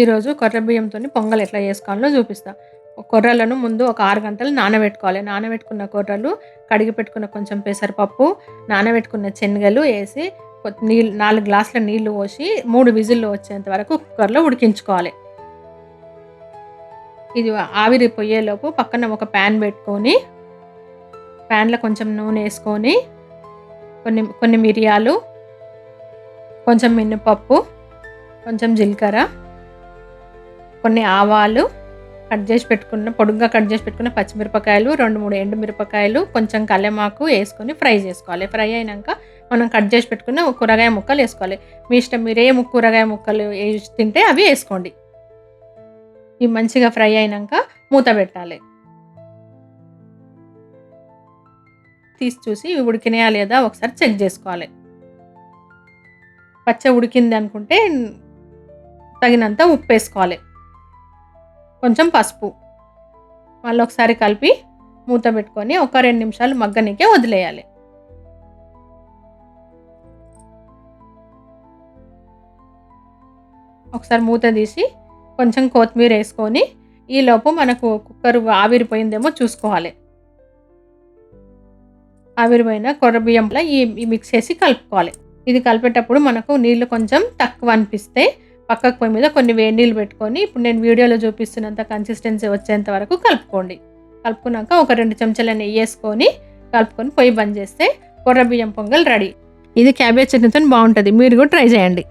ఈరోజు కొర్ర బియ్యంతో పొంగల్ ఎట్లా చేసుకోవాలో చూపిస్తా. కొర్రలను ముందు ఒక ఆరు గంటలు నానబెట్టుకోవాలి. నానబెట్టుకున్న కొర్రలు కడిగి పెట్టుకున్న కొంచెం పెసరపప్పు నానబెట్టుకున్న శనగలు వేసి నీళ్ళు నాలుగు గ్లాసుల నీళ్ళు పోసి మూడు విజిల్లు వచ్చేంత వరకు కుక్కర్లో ఉడికించుకోవాలి. ఇది ఆవిరి పొయ్యేలోపు పక్కన ఒక ప్యాన్ పెట్టుకొని ప్యాన్లో కొంచెం నూనె వేసుకొని కొన్ని కొన్ని మిరియాలు కొంచెం మినపప్పు కొంచెం జీలకర్ర కొన్ని ఆవాలు కట్ చేసి పెట్టుకున్న పొడుగ్గా కట్ చేసి పెట్టుకున్న పచ్చిమిరపకాయలు రెండు మూడు ఎండు మిరపకాయలు కొంచెం కల్లెమాకు వేసుకొని ఫ్రై చేసుకోవాలి. ఫ్రై అయినాక మనం కట్ చేసి పెట్టుకున్న కూరగాయ ముక్కలు వేసుకోవాలి. మీ ఇష్టం మీరు ఏ కూరగాయ ముక్కలు వేసి తింటే అవి వేసుకోండి. ఇవి మంచిగా ఫ్రై అయినాక మూత పెట్టాలి. తీసి చూసి ఇవి ఉడికినాయా లేదా ఒకసారి చెక్ చేసుకోవాలి. పచ్చ ఉడికింది అనుకుంటే తగినంత ఉప్పు వేసుకోవాలి. కొంచెం పసుపు. మళ్ళీ ఒకసారి కలిపి మూత పెట్టుకొని ఒక రెండు నిమిషాలు మగ్గనికే వదిలేయాలి. ఒకసారి మూత తీసి కొంచెం కొత్తిమీర వేసుకొని ఈలోపు మనకు కుక్కర్ ఆవిరిపోయిందేమో చూసుకోవాలి. ఆవిరిపోయిన కొర్ర బియ్యంలో ఈ మిక్స్ చేసి కలుపుకోవాలి. ఇది కలిపేటప్పుడు మనకు నీళ్ళు కొంచెం తక్కువ అనిపిస్తే పక్కకు పొయ్యి మీద కొన్ని వేడి నీళ్ళు పెట్టుకొని ఇప్పుడు నేను వీడియోలో చూపిస్తున్నంత కన్సిస్టెన్సీ వచ్చేంత వరకు కలుపుకోండి. కలుపుకున్నాక ఒక రెండు చెంచాల నెయ్యి వేసుకొని కలుపుకొని పొయ్యి బంద్ చేస్తే కొర్ర బియ్యం పొంగల్ రెడీ. ఇది క్యాబేజ్ చట్నీతో బాగుంటుంది. మీరు కూడా ట్రై చేయండి.